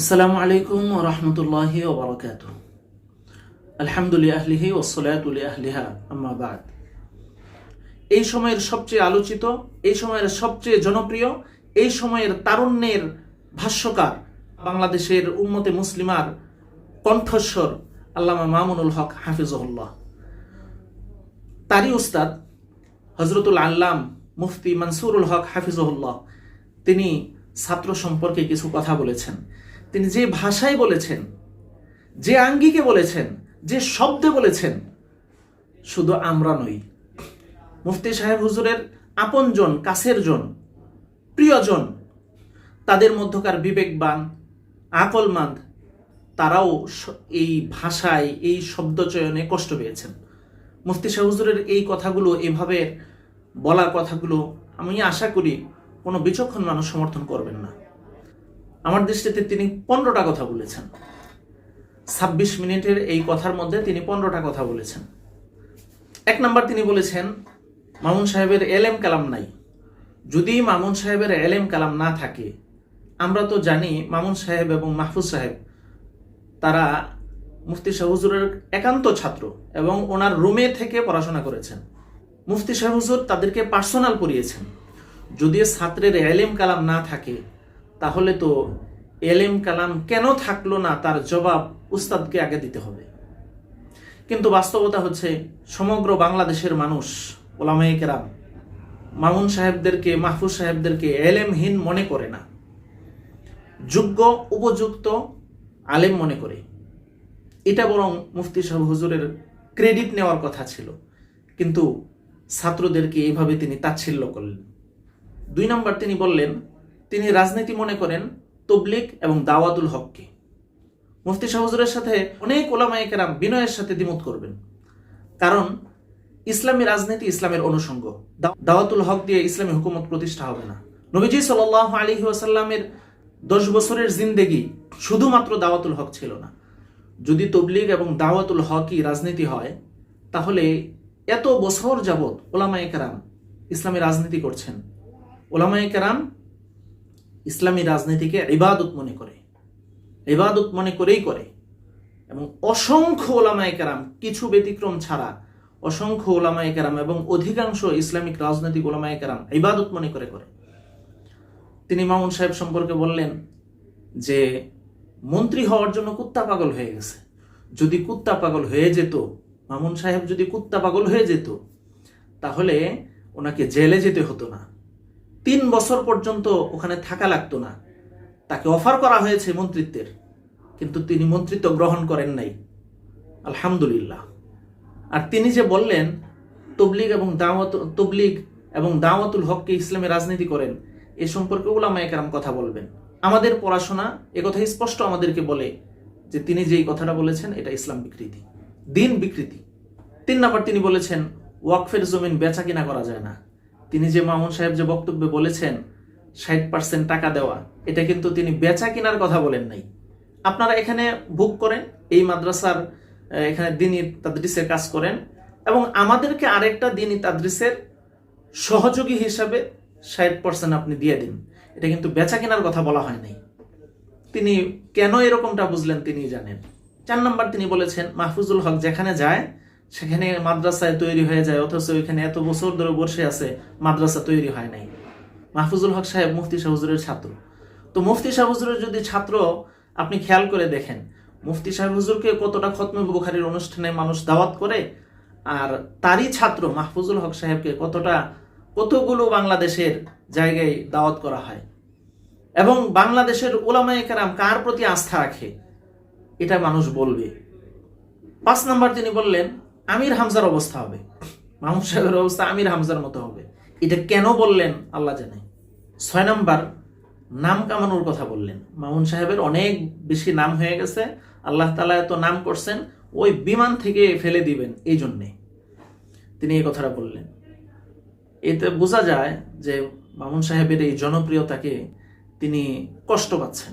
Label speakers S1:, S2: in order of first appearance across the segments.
S1: আসসালামু আলাইকুম রহমতুল্লাহি ওবরাকাত আলহামদুলিল্লাহলিহি ওসলাতুল আহলিহা আম্মা বাদ। এই সময়ের সবচেয়ে আলোচিত, এই সময়ের সবচেয়ে জনপ্রিয়, এই সময়ের তারুণ্যের ভাষ্যকার বাংলাদেশের উম্মতে মুসলিমার কণ্ঠস্বর আল্লামা মামুনুল হক হাফিজহুল্লাহ। তারই উস্তাদ হজরতুল আল্লাম মুফতি মনসুরুল হক হাফিজহুল্লাহ, তিনি ছাত্র সম্পর্কে কিছু কথা বলেছেন। তিনি যে ভাষায় বলেছেন, যে আঙ্গিকে বলেছেন, যে শব্দে বলেছেন, শুধু আমরা নই। মুফতি সাহেব হুজুরের আপনজন, কাছের জন, প্রিয়জন, তাদের মধ্যকার বিবেকবান, আকলমান্দ, তারাও এই ভাষায়, এই শব্দচয়নে কষ্ট পেয়েছেন। মুফতি শাহ হুজুরের এই কথাগুলো, এভাবে বলার কথাগুলো আমি আশা করি কোনো বিচক্ষণ মানুষ সমর্থন করবেন না। আমার দৃষ্টিতে তিনি পনেরোটা কথা বলেছেন। ছাব্বিশ মিনিটের এই কথার মধ্যে তিনি পনেরোটা কথা বলেছেন। এক নম্বর তিনি বলেছেন, মামুন সাহেবের এলেম কালাম নাই। যদি মামুন সাহেবের এলেম কালাম না থাকে, আমরা তো জানি মামুন সাহেব এবং মাহফুজ সাহেব, তারা মুফতি শাহ হুজুরের একান্ত ছাত্র এবং ওনার রুমে থেকে পড়াশোনা করেছেন। মুফতি শাহ হুজুর তাদেরকে পার্সোনাল পড়িয়েছেন যদি ছাত্রের এলেম কালাম না থাকে তাহলে তো এলেম কালাম কেন থাকল না তার জবাব উস্তাদকে আগে দিতে হবে? কিন্তু বাস্তবতা হচ্ছে সমগ্র বাংলাদেশের মানুষ, ওলামায়ে কেরাম, মামুন সাহেবদেরকে, মাহফুজ সাহেবদেরকে এলেমহীন মনে করে না। যোগ্য, উপযুক্ত আলেম মনে করে। এটা বরং মুফতি সাহেব হুজুরের ক্রেডিট নেওয়ার কথা ছিল। কিন্তু ছাত্রদেরকে এইভাবে তিনি তাচ্ছিল্য করলেন। দুই নম্বর তিনি বললেন তিনি রাজনীতি মনে করেন তবলিক এবং দাওয়াতুল হককে। মুফতি শাহ হুজুরের সাথে অনেক ওলামায়ে কেরাম বিনয়ের সাথে দ্বিমত করবেন। কারণ, ইসলামী রাজনীতি ইসলামের অনুষঙ্গ। দাওয়াতুল হক দিয়ে ইসলামী হুকুমত প্রতিষ্ঠা হবে না। নবীজি সাল আলী ওয়াসাল্লামের দশ বছরের জিন্দেগি শুধুমাত্র দাওয়াতুল হক ছিল না। যদি তবলিগ এবং দাওয়াতুল হকই রাজনীতি হয়, তাহলে এত বছর যাবৎ ওলামায়ে ইসলামী রাজনীতি করছেন। ওলামায়ে কেরাম ইসলামী রাজনীতিকে ইবাদত মনে করে, ইবাদত মনে করেই করে। এবং অসংখ্য ওলামায়ে কেরাম, কিছু ব্যতিক্রম ছাড়া অসংখ্য ওলামায়ে কেরাম এবং অধিকাংশ ইসলামিক রাজনৈতিক ওলামায়ে কেরাম ইবাদত মনে করে করে। তিনি মামুন সাহেব সম্পর্কে বললেন যে, মন্ত্রী হওয়ার জন্য কুত্তা পাগল হয়ে গেছে। যদি কুত্তা পাগল হয়ে যেত, মামুন সাহেব যদি কুত্তা পাগল হয়ে যেত, তাহলে ওনাকে জেলে যেতে হতো না। তিন বছর পর্যন্ত ওখানে থাকা লাগতো না। তাকে অফার করা হয়েছে মন্ত্রিত্বের, কিন্তু তিনি মন্ত্রিত্ব গ্রহণ করেন নাই। আলহামদুলিল্লাহ। আর তিনি যে বললেন, তবলিগ এবং দাওয়াত, তবলিগ এবং দাওয়াতুল হককে ইসলামে রাজনীতি করেন, এ সম্পর্কে ওলামায়ে কেরাম কথা বলবেন। আমাদের পড়াশোনা কথা স্পষ্ট আমাদেরকে বলে যে তিনি যেই কথাটা বলেছেন, এটা ইসলাম বিকৃতি। দিন বিকৃতি। তিন নাম্বার তিনি বলেছেন, ওয়াকফের জমিন বেচা কিনা করা যায় না। তিনি যে মামুন সাহেব যে বক্তব্যে বলেছেন, ষাট পার্সেন্ট টাকা দেওয়া, এটা কিন্তু তিনি বেচা কেনার কথা বলেন নাই। আপনারা এখানে বুক করেন, এই মাদ্রাসার এখানে দিনই তাদরিসের কাজ করেন এবং আমাদেরকে আরেকটা দিনই তাদরিসের সহযোগী হিসাবে ষাট পার্সেন্ট আপনি দিয়ে দিন। এটা কিন্তু বেচা কেনার কথা বলা হয় নাই। তিনি কেন এরকমটা বুঝলেন তিনি জানেন। চার নম্বর তিনি বলেছেন, মাহফুজুল হক যেখানে যায় সেখানে মাদ্রাসায় তৈরি হয়ে যায়, অথচ ওইখানে এত বছর ধরে বসে আছে, মাদ্রাসা তৈরি হয় নাই। মাহফুজুল হক সাহেব মুফতি শাহুজুরের ছাত্র। তো মুফতি শাহুজুরের যদি ছাত্র আপনি খেয়াল করে দেখেন, মুফতি সাহেব কতটা খতমে বুখারির অনুষ্ঠানে মানুষ দাওয়াত করে, আর তারই ছাত্র মাহফুজুল হক সাহেবকে কতটা, কতগুলো বাংলাদেশের জায়গায় দাওয়াত করা হয়। এবং বাংলাদেশের ওলামায়ে কেরাম কার প্রতি আস্থা রাখে, এটা মানুষ বলবে। পাঁচ নাম্বার তিনি বললেন আমির হামজার অবস্থা হবে। মাহমুদ সাহেবের অবস্থা আমির হামজার মতো হবে। এটা কেন বললেন? আল্লাহ জানে। ছয় নাম্বার, নাম কামানোর কথা বললেন। মামুন সাহেবের অনেক বেশি নাম হয়ে গেছে। আল্লাহ তালা এত নাম করছেন, ওই বিমান থেকে ফেলে দিবেন এই জন্যে তিনি এই কথাটা বললেন। এতে বোঝা যায় যে মামুন সাহেবের এই জনপ্রিয়তাকে তিনি কষ্ট পাচ্ছেন।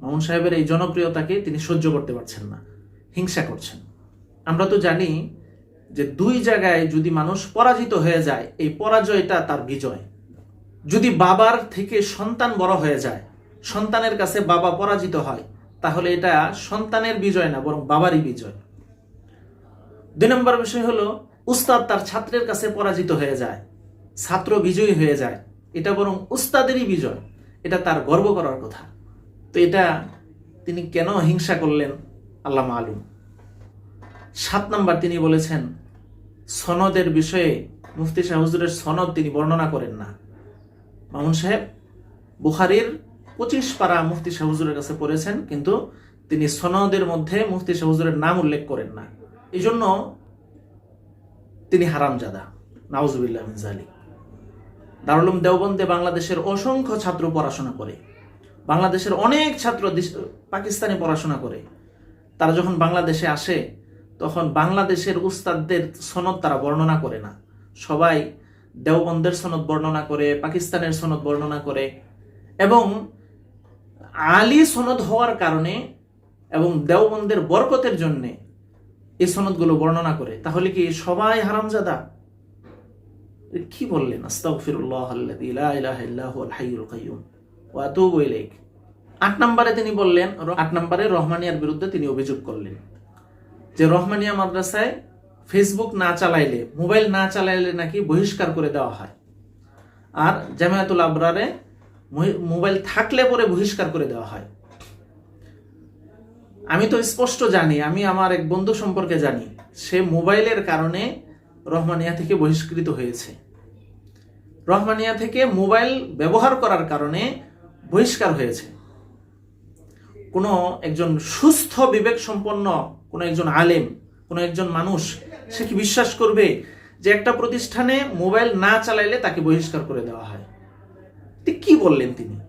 S1: মামুন সাহেবের এই জনপ্রিয়তাকে তিনি সহ্য করতে পারছেন না, হিংসা করছেন। আমরা তো জানি যে দুই জায়গায় যদি মানুষ পরাজিত হয়ে যায়, এই পরাজয়টা তার বিজয়। যদি বাবার থেকে সন্তান বড় হয়ে যায়, সন্তানের কাছে বাবা পরাজিত হয়, তাহলে এটা সন্তানের বিজয় না, বরং বাবারই বিজয়। দুই নম্বর বিষয় হলো, উস্তাদ তার ছাত্রের কাছে পরাজিত হয়ে যায়, ছাত্র বিজয়ী হয়ে যায়, এটা বরং উস্তাদেরই বিজয়, এটা তার গর্ব করার কথা। তো এটা তিনি কেন হিংসা করলেন? আল্লাহ মালুম সাত নম্বর তিনি বলেছেন, সনদের বিষয়ে মুফতি শাহ হুজুরের সনদ তিনি বর্ণনা করেন না। মামুন সাহেব, বুখারির পঁচিশ পারা মুফতি শাহ হুজুরের কাছে পড়েছেন, কিন্তু তিনি সনদের মধ্যে মুফতি শাহ হুজুরের নাম উল্লেখ করেন না। এই জন্য তিনি হারামজাদা। নাউজুবিল্লাহ মিন জালিক দারুলুম দেওবন্দে বাংলাদেশের অসংখ্য ছাত্র পড়াশোনা করে। বাংলাদেশের অনেক ছাত্র পাকিস্তানে পড়াশোনা করে। তারা যখন বাংলাদেশে আসে তখন বাংলাদেশের উস্তাদদের সনদ তারা বর্ণনা করে না। সবাই দেওবন্দের সনদ বর্ণনা করে, পাকিস্তানের সনদ বর্ণনা করে এবং আলী সনদ হওয়ার কারণে এবং দেওবন্দের বরকতের জন্যে এই সনদগুলো বর্ণনা করে। তাহলে কি সবাই হারামজাদা? কি বললেন? আট নম্বরে তিনি বললেন, আট নম্বরে রহমানিয়ার বিরুদ্ধে তিনি অভিযোগ করলেন। যে রহমানিয়া মাদ্রাসায় ফেসবুক না চালাইলে, মোবাইল না চালাইলে নাকি বহিষ্কার করে দেওয়া হয়। আর জামায়াতুল আবরারে মোবাইল থাকলে পরে বহিষ্কার করে দেওয়া হয়। আমি তো স্পষ্ট জানি, আমি আমার এক বন্ধু সম্পর্কে জানি, সে মোবাইলের কারণে রহমানিয়া থেকে বহিষ্কৃত হয়েছে। রহমানিয়া থেকে মোবাইল ব্যবহার করার কারণে বহিষ্কার হয়েছে। কোনো একজন সুস্থ বিবেক সম্পন্ন কোনো একজন আলেম, কোনো একজন মানুষ, সে কি বিশ্বাস করবে যে একটা প্রতিষ্ঠানে মোবাইল না চালাইলে তাকে বহিষ্কার করে দেওয়া হয়? কি বললেন তিনি?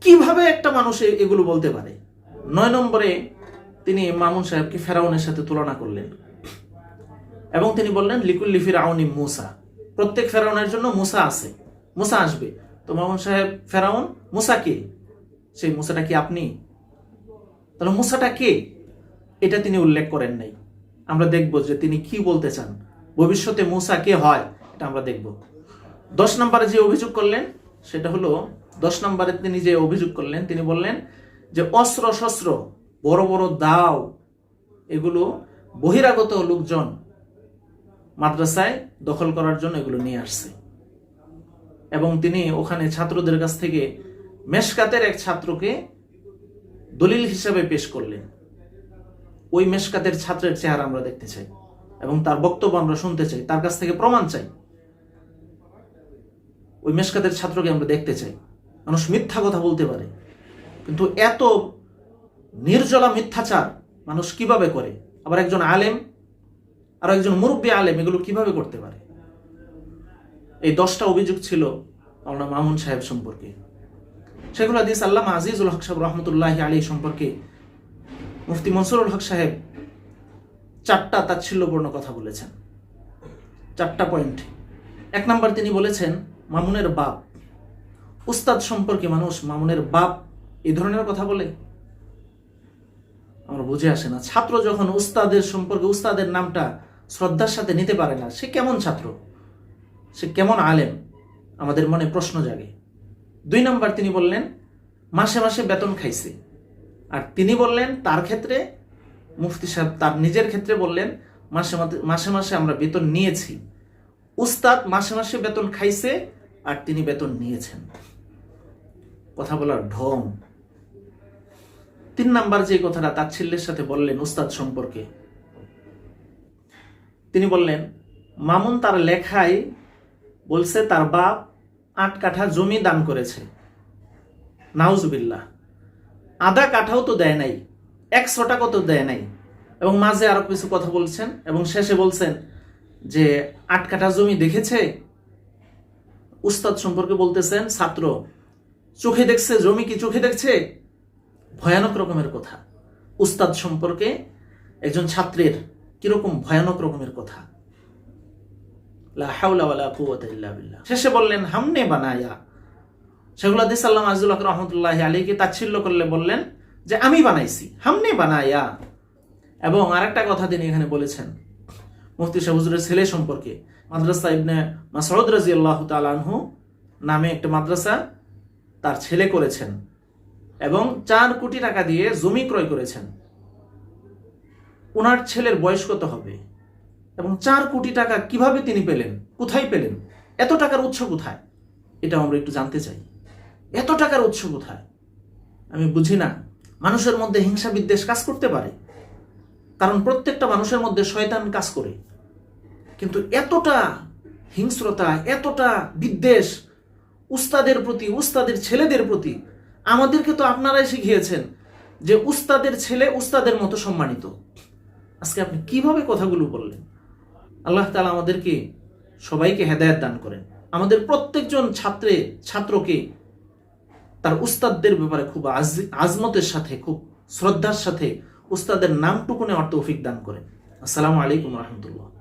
S1: কীভাবে একটা মানুষ এগুলো বলতে পারে? নয় নম্বরে তিনি মামুন সাহেবকে ফেরাউনের সাথে তুলনা করলেন। এবং তিনি বললেন, লিকুল্লি ফিরাউনি মুসা। প্রত্যেক ফেরাউনের জন্য মুসা আছে। মুসা আসবে। তো মামুন সাহেব, ফেরাউন, মুসা কে? সেই মুসাটা কি আপনি? তাহলে মুসাটা কে? এটা তিনি উল্লেখ করেন নাই। আমরা দেখব যে তিনি কি বলতে চান। ভবিষ্যতে মুসা কে হয়, এটা আমরা দেখব। দশ নম্বরে যে অভিযোগ করলেন, সেটা হলো, দশ নম্বরে তিনি যে অভিযোগ করলেন, তিনি বললেন যে অস্ত্র শস্ত্র বড় বড় দাও, এগুলো বহিরাগত লোকজন মাদ্রাসায় দখল করার জন্য এগুলো নিয়ে আসছে। এবং তিনি ওখানে ছাত্রদের কাছ থেকে মেশকাতের এক ছাত্রকে দলিল হিসাবে পেশ করলেন। ওই মেশকাতের ছাত্রের চেহারা আমরা দেখতে চাই এবং তার বক্তব্য আমরা শুনতে চাই, তার কাছ থেকে প্রমাণ চাই। ওই মেশকাতের ছাত্রকে আমরা দেখতে চাই। মানুষ মিথ্যা কথা বলতে পারে, কিন্তু এত নির্জলা মিথ্যাচার মানুষ কীভাবে করে? আবার একজন আলেম, আর একজন মুরব্বী আলেম এগুলো কীভাবে করতে পারে? এই দশটা অভিযোগ ছিল মাওলানা মামুন সাহেব সম্পর্কে। শেখুল হাদিস আল্লাহ আজিজুল হক সাহেব রহমতুল্লাহ আলী সম্পর্কে মুফতি মনসুরুল হক সাহেব চারটা তাচ্ছিল্যপূর্ণ কথা বলেছেন। চারটা পয়েন্ট। এক নাম্বার তিনি বলেছেন, মামুনের বাপ, উস্তাদ সম্পর্কে মানুষ মামুনের বাপ এই ধরনের কথা বলে? আমার বুঝে আসে না। ছাত্র যখন উস্তাদের সম্পর্কে, উস্তাদের নামটা শ্রদ্ধার সাথে নিতে পারে না, সে কেমন ছাত্র? সে কেমন আলেম? আমাদের মনে প্রশ্ন জাগে। দুই নম্বর তিনি বললেন, মাসে মাসে বেতন খাইছে। আর তিনি বললেন, তার ক্ষেত্রে, মুফতি সাহেব তার নিজের ক্ষেত্রে বললেন, মাসে মাসে মাসে আমরা বেতন নিয়েছি। উস্তাদ মাসে মাসে বেতন খাইছে, আর তিনি বেতন নিয়েছেন। কথা বলার ঢং। তিন নাম্বার যে কথাটা তাচ্ছিল্যের সাথে বললেন উস্তাদ সম্পর্কে, তিনি বললেন, মামুন তার লেখায় বলছে, তার বাপ আট কাঠা জমি দান করেছে। নাউজুবিল্লাহ। আধা কাঠাও তো দেয় নাই একশো টাকা তো দেয় নাই। এবং মাঝে আরও কিছু কথা বলছেন এবং শেষে বলছেন যে আট কাঠা জমি দেখেছে? উস্তাদ সম্পর্কে বলতেছেন, ছাত্র, চোখে দেখছে, জমি কি চোখে দেখছে? ভয়ানক রকমের কথা। উস্তাদ সম্পর্কে একজন ছাত্রের কীরকম ভয়ানক রকমের কথা। লা হাওলা ওয়ালা কুওয়াতা শেষে বললেন, হামনে বানায়া। শেখুল হাদিস সাল্লাম আজিজুল হক রহমতুল্লাহ আলীকে তাচ্ছিল্য করলে বললেন যে, আমি বানাইছি, হামনে বানায়া। এবং আরেকটা কথা তিনি এখানে বলেছেন, মুফতি শাহ ছেলে সম্পর্কে। মাদ্রাসা ইবনে মাসউদ রাজি আল্লাহ তালানহু নামে একটা মাদ্রাসা তার ছেলে করেছেন এবং চার কোটি টাকা দিয়ে জমি ক্রয় করেছেন। ওনার ছেলের বয়স কত হবে? এবং চার কোটি টাকা কীভাবে তিনি পেলেন? কোথায় পেলেন? এত টাকার উৎস কোথায়? এটা আমরা একটু জানতে চাই। এত টাকার উৎস কোথায়? আমি বুঝি না। মানুষের মধ্যে হিংসা বিদ্বেষ কাজ করতে পারে। কারণ প্রত্যেকটা মানুষের মধ্যে শয়তান কাজ করে। কিন্তু এতটা হিংস্রতা, এতটা বিদ্বেষ উস্তাদের প্রতি, উস্তাদের ছেলেদের প্রতি আমাদেরকে তো আপনারাই শিখিয়েছেন যে উস্তাদের ছেলে উস্তাদের মতো সম্মানিত। আজকে আপনি কীভাবে কথাগুলো বললেন? আল্লাহ তালা আমাদেরকে সবাইকে হেদায়ত দান করেন। আমাদের প্রত্যেকজন ছাত্রে, ছাত্রকে তার উস্তাদদের ব্যাপারে খুব আজ- আজমতের সাথে, খুব শ্রদ্ধার সাথে উস্তাদের নামটুকুনে অর্থ তৌফিক দান করেন। আসসালামু আলাইকুম রহমতুল্লাহ।